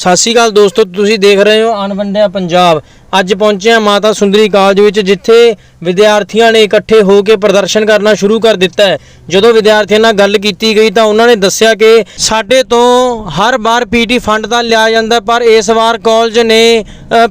ਸਤਿ ਸ਼੍ਰੀ ਅਕਾਲ ਦੋਸਤੋ, ਤੁਸੀਂ ਦੇਖ ਰਹੇ ਹੋ ਅਨਵੰਡਿਆ ਪੰਜਾਬ। ਅੱਜ ਪਹੁੰਚੇ ਹਾਂ ਮਾਤਾ ਸੁੰਦਰੀ ਕਾਲਜ ਵਿੱਚ, ਜਿੱਥੇ ਵਿਦਿਆਰਥੀਆਂ ਨੇ ਇਕੱਠੇ ਹੋ ਕੇ ਪ੍ਰਦਰਸ਼ਨ ਕਰਨਾ ਸ਼ੁਰੂ ਕਰ ਦਿੱਤਾ ਹੈ। ਜਦੋਂ ਵਿਦਿਆਰਥੀਆਂ ਨਾਲ ਗੱਲ ਕੀਤੀ ਗਈ ਤਾਂ ਉਹਨਾਂ ਨੇ ਦੱਸਿਆ ਕਿ ਸਾਡੇ ਤੋਂ ਹਰ ਵਾਰ ਪੀਟੀ ਫੰਡ ਤਾਂ ਲਿਆ ਜਾਂਦਾ, ਪਰ ਇਸ ਵਾਰ ਕਾਲਜ ਨੇ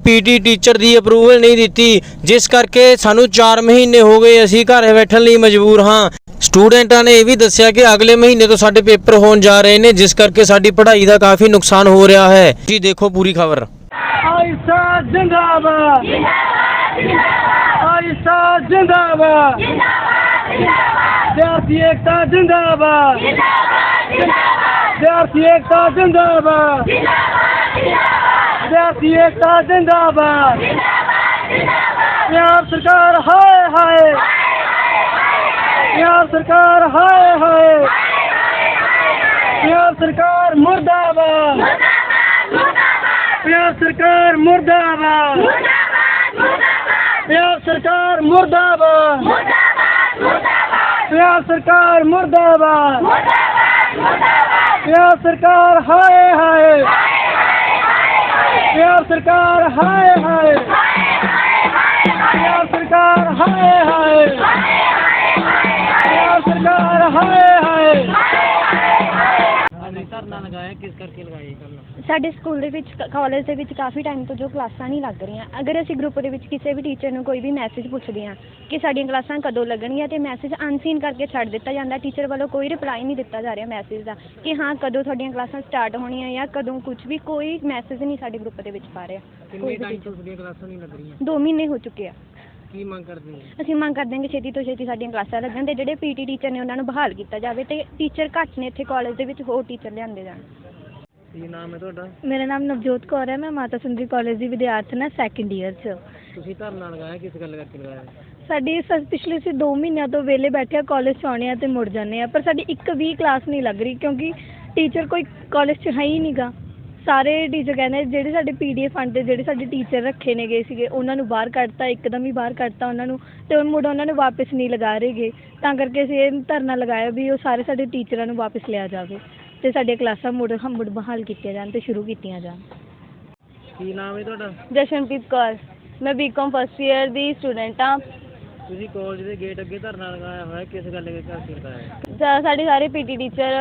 ਪੀਟੀ ਟੀਚਰ ਦੀ ਅਪਰੂਵਲ ਨਹੀਂ ਦਿੱਤੀ। ਜਿਸ ਕਰਕੇ ਸਾਨੂੰ 4 ਮਹੀਨੇ ਹੋ ਗਏ, ਅਸੀਂ ਘਰ ਬੈਠਣ ਲਈ ਮਜਬੂਰ ਹਾਂ। ਸਟੂਡੈਂਟਾਂ ਨੇ ਇਹ ਵੀ ਦੱਸਿਆ ਕਿ ਅਗਲੇ ਮਹੀਨੇ ਤੋਂ ਸਾਡੇ ਪੇਪਰ ਹੋਣ ਜਾ ਰਹੇ ਨੇ, ਜਿਸ ਕਰਕੇ ਸਾਡੀ ਪੜ੍ਹਾਈ ਦਾ ਕਾਫੀ ਨੁਕਸਾਨ ਹੋ ਰਿਹਾ ਹੈ। ਜੀ ਦੇਖੋ ਪੂਰੀ ਖਬਰ। ਆਇਸਾ ਜਿੰਦਾਬਾਦ। ਆਇਸਾ ਜਿੰਦਾਬਾਦ। ਵਿਦਿਆਰਥੀ ਏਕਤਾ ਜਿੰਦਾਬਾਦ। ਵਿਦਿਆਰਥੀ ਏਕਤਾ ਜਿੰਦਾਬਾਦ। ਵਿਦਿਆਰਥੀ ਏਕਤਾ ਜਿੰਦਾਬਾਦ। ਪੰਜਾਬ ਸਰਕਾਰ ਹਾਏ ਹਾਏ ਪੰਜਾਬ ਸਰਕਾਰ ਹਾਏ ਹਾਏ। ਪੰਜਾਬ ਸਰਕਾਰ ਮੁਰਦਾਬਾਦ। ਪੰਜਾਬ ਸਰਕਾਰ ਮੁਰਦਾਬਾਦ। ਪੰਜਾਬ ਸਰਕਾਰ ਮੁਰਦਾਬਾਦ। ਪੰਜਾਬ ਸਰਕਾਰ ਮੁਰਦਾਬਾਦ। ਪੰਜਾਬ ਸਰਕਾਰ ਹਾਏ ਹਾਏ। ਪੰਜਾਬ ਸਰਕਾਰ ਹਾਏ ਹਾਏ। ਧਰਨਾ ਲਗਾਇਆ ਕਿਸ ਕਰਕੇ ਲਗਾਇਆ ਧਰਨਾ ਸਾਡੇ ਸਕੂਲ ਦੇ ਵਿੱਚ ਕਾਲਜ ਦੇ ਵਿੱਚ ਕਾਫੀ ਟਾਈਮ ਤੋਂ ਜੋ ਕਲਾਸਾਂ ਨਹੀਂ ਲੱਗ ਰਹੀਆਂ। ਅਗਰ ਅਸੀਂ ਗਰੁੱਪ ਦੇ ਵਿੱਚ ਕਿਸੇ ਵੀ ਟੀਚਰ ਨੂੰ ਕੋਈ ਵੀ ਮੈਸੇਜ ਪੁੱਛਦੇ ਹਾਂ ਕਿ ਸਾਡੀਆਂ ਕਲਾਸਾਂ ਕਦੋਂ ਲੱਗਣਗੀਆਂ ਤੇ ਮੈਸੇਜ ਅਨਸੀਨ ਕਰਕੇ ਛੱਡ ਦਿੱਤਾ ਜਾਂਦਾ ਟੀਚਰ ਵੱਲੋਂ ਕੋਈ ਰਿਪਲਾਈ ਨਹੀਂ ਦਿੱਤਾ ਜਾ ਰਿਹਾ ਮੈਸੇਜ ਦਾ ਕਿ ਹਾਂ ਕਦੋਂ ਤੁਹਾਡੀਆਂ ਕਲਾਸਾਂ ਸਟਾਰਟ ਹੋਣੀਆਂ ਜਾਂ ਕਦੋਂ ਕੁਝ ਵੀ ਕੋਈ ਮੈਸੇਜ ਨਹੀਂ ਸਾਡੇ ਗਰੁੱਪ ਦੇ ਵਿੱਚ ਪਾ ਰਿਹਾ। ਕਿੰਨੇ ਕੋਈ ਵੀ ਟਾਈਮ teacher। ਤੋਂ ਤੁਹਾਡੀਆਂ ਕਲਾਸਾਂ ਨਹੀਂ ਲੱਗ ਰਹੀਆਂ? ਦੋ ਮਹੀਨੇ ਹੋ ਚੁੱਕੇ ਆ। ਕੀ ਮੰਗ ਕਰਦੇ ਹੋ? ਅਸੀਂ ਮੰਗ ਕਰਦੇ ਹਾਂ ਕਿ ਛੇਤੀ ਤੋਂ ਛੇਤੀ ਸਾਡੀਆਂ ਕਲਾਸਾਂ ਲੱਗਣ ਤੇ ਜਿਹੜੇ ਪੀਟੀ ਟੀਚਰ ਨੇ ਉਹਨਾਂ ਨੂੰ ਬਹਾਲ ਕੀਤਾ ਜਾਵੇ ਤੇ ਟੀਚਰ ਘੱਟ ਨੇ ਇੱਥੇ ਕਾਲਜ ਦੇ ਵਿੱਚ ਹੋਰ ਟੀਚਰ ਲਿਆਂਦੇ ਜਾਣ। ਕੀ ਨਾਮ ਹੈ ਤੁਹਾਡਾ? ਮੇਰਾ ਨਾਮ ਨਵਜੋਤ ਕੌਰ ਹੈ ਮੈਂ ਮਾਤਾ ਸੁੰਦਰੀ ਕਾਲਜ ਦੀ ਵਿਦਿਆਰਥਣ ਹਾਂ ਸੈਕੰਡ ਈਅਰ 'ਚ। ਤੁਸੀਂ ਧਰਨਾ ਲਗਾਇਆ ਕਿਸ ਗੱਲ ਕਰਕੇ ਲਗਾਇਆ ਸਾਡੀ ਸ- ਪਿਛਲੇ ਸੀ 2 ਮਹੀਨਿਆਂ ਤੋਂ ਵਿਹਲੇ ਬੈਠੇ ਆ ਕਾਲਜ 'ਚ ਆਉਂਦੇ ਆ ਤੇ ਮੁੜ ਜਾਂਦੇ ਆ ਪਰ ਸਾਡੀ ਇੱਕ ਵੀ ਕਲਾਸ ਨਹੀਂ ਲੱਗ ਰਹੀ ਕਿਉਂਕਿ ਟੀਚਰ ਕੋਈ ਕਾਲਜ 'ਚ ਹੈ ਹੀ ਨਹੀਂਗਾ ਸਾਰੇ ਟੀਚਰ ਕਹਿੰਦੇ ਜਿਹੜੇ ਸਾਡੇ ਪੀਡੀਐਫ ਫੰਡ ਦੇ ਜਿਹੜੇ ਸਾਡੇ ਟੀਚਰ ਰੱਖੇ ਨੇ ਗਏ ਸੀਗੇ ਉਹਨਾਂ ਨੂੰ ਬਾਹਰ ਕੱਢਤਾ ਇੱਕਦਮ ਹੀ ਬਾਹਰ ਕੱਢਤਾ ਉਹਨਾਂ ਨੂੰ ਤੇ ਹੁਣ ਮੁੜ ਉਹਨਾਂ ਨੂੰ ਵਾਪਸ ਨਹੀਂ ਲਗਾ ਰਹੇਗੇ ਤਾਂ ਕਰਕੇ ਅਸੀਂ ਇਹ ਧਰਨਾ ਲਗਾਇਆ ਵੀ ਉਹ ਸਾਰੇ ਸਾਡੇ ਟੀਚਰਾਂ ਨੂੰ ਵਾਪਸ ਲਿਆ ਜਾਵੇ ਤੇ ਸਾਡੀਆਂ ਕਲਾਸਾਂ ਮੁੜ ਮੁੜ ਬਹਾਲ ਕੀਤੀਆਂ ਜਾਣ ਤੇ ਸ਼ੁਰੂ ਕੀਤੀਆਂ ਜਾਣ। ਕੀ ਨਾਮ ਹੈ ਤੁਹਾਡਾ? ਜਸ਼ਨਪ੍ਰੀਤ ਕੌਰ। ਮੈਂ ਬੀਕਾਮ ਫਸਟ ਈਅਰ ਦੀ ਸਟੂਡੈਂਟ ਹਾਂ। ਤੁਸੀਂ ਕਾਲਜ ਦੇ ਗੇਟ ਅੱਗੇ ਧਰਨਾ ਲਗਾਇਆ ਹੋਇਆ ਕਿਸ ਗੱਲ ਕਰਕੇ ਲਗਾਇਆ? ਸਾ- ਸਾਡੇ ਸਾਰੇ ਪੀਟੀ ਟੀਚਰ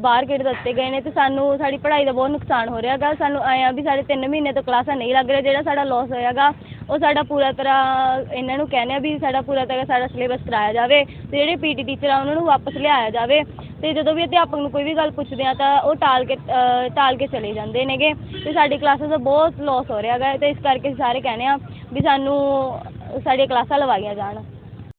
ਬਾਹਰ ਗੇਟ ਦਿੱਤੇ ਗਏ ਨੇ ਤੇ ਸਾਨੂੰ ਸਾਡੀ ਪੜ੍ਹਾਈ ਦਾ ਬਹੁਤ ਨੁਕਸਾਨ ਹੋ ਰਿਹਾ ਗਾ। ਸਾਨੂੰ ਐਂ ਆ ਵੀ ਸਾਡੇ 3 ਮਹੀਨੇ ਤੋਂ ਕਲਾਸਾਂ ਨਹੀਂ ਲੱਗ ਰਿਹਾ ਜਿਹੜਾ ਸਾਡਾ ਲਾਸ ਹੋਇਆਗਾ ਉਹ ਸਾਡਾ ਪੂਰਾ ਤਰ੍ਹਾਂ ਇਹਨਾਂ ਨੂੰ ਕਹਿੰਦੇ ਆ ਵੀ ਸਾਡਾ ਪੂਰਾ ਤਰ੍ਹਾਂ ਸਾਡਾ ਸਿਲੇਬਸ ਕਰਾਇਆ ਜਾਵੇ ਤੇ ਜਿਹੜੇ ਪੀਟੀ ਟੀਚਰ ਆ ਉਹਨਾਂ ਨੂੰ ਵਾਪਸ ਲਿਆਇਆ ਜਾਵੇ। ਤੇ ਜਦੋਂ ਵੀ ਅਧਿਆਪਕ ਨੂੰ ਕੋਈ ਵੀ ਗੱਲ ਪੁੱਛਦੇ ਆ ਤਾਂ ਉਹ ਟਾਲ ਕੇ ਅ, ਟਾਲ ਕੇ ਚਲੇ ਜਾਂਦੇ ਨੇਗੇ। ਤੇ ਸਾਡੀ ਕਲਾਸਾਂ ਦਾ ਬਹੁਤ ਲਾਸ ਹੋ ਰਿਹਾਗਾ ਤੇ ਇਸ ਕਰਕੇ ਅਸੀਂ ਸਾਰੇ ਕਹਿੰਦੇ ਆ ਵੀ ਸਾਨੂੰ ओह् साढ़ियां क्लासां लोआइयां जान।